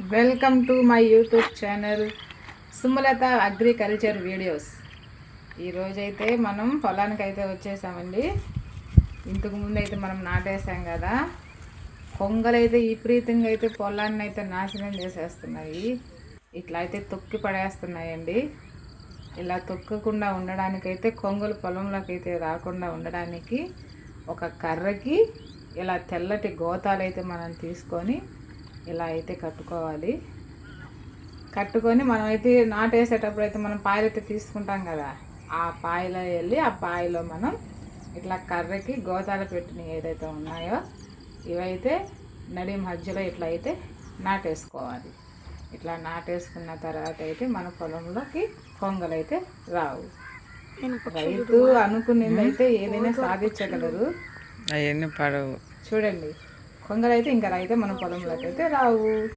Welcome to my YouTube channel Sumalatha agriculture videos. ఈరోజైతే మనం పొలానికి అయితే వచ్చేసామండి. ఇంతకుముందు అయితే మనం నాటేసాం కదా. కొంగలైతే విపరీతంగా అయితే పొలాన్ని అయితే నాశనం చేసేస్తున్నాయి. ఇట్లా అయితే తొక్కి పడేస్తున్నాయండి. ఇలా తొక్కకుండా ఉండడానికైతే కొంగలు పొలంలోకి అయితే రాకుండా ఉండడానికి ఒక కర్రకి ఇలా తెల్లటి గోతాలు అయితే మనం తీసుకొని ఇలా అయితే కట్టుకోవాలి. కట్టుకొని మనం అయితే నాటేసేటప్పుడు అయితే మనం పాయలు అయితే తీసుకుంటాం కదా ఆ పాయలో వెళ్ళి ఆ పాయలో మనం ఇట్లా కర్రకి గోతాలు పెట్టినవి ఏదైతే ఉన్నాయో ఇవైతే నడి మధ్యలో ఇట్లా అయితే నాటేసుకోవాలి. ఇట్లా నాటేసుకున్న తర్వాత అయితే మన పొలంలోకి కొంగలు అయితే రావు. రైతు అనుకునేది అయితే ఏదైనా సాధించగలరు. అవన్నీ పడవు. చూడండి. కొంగలు అయితే ఇంకా రైతే మనం పొలంలోకి అయితే రావు.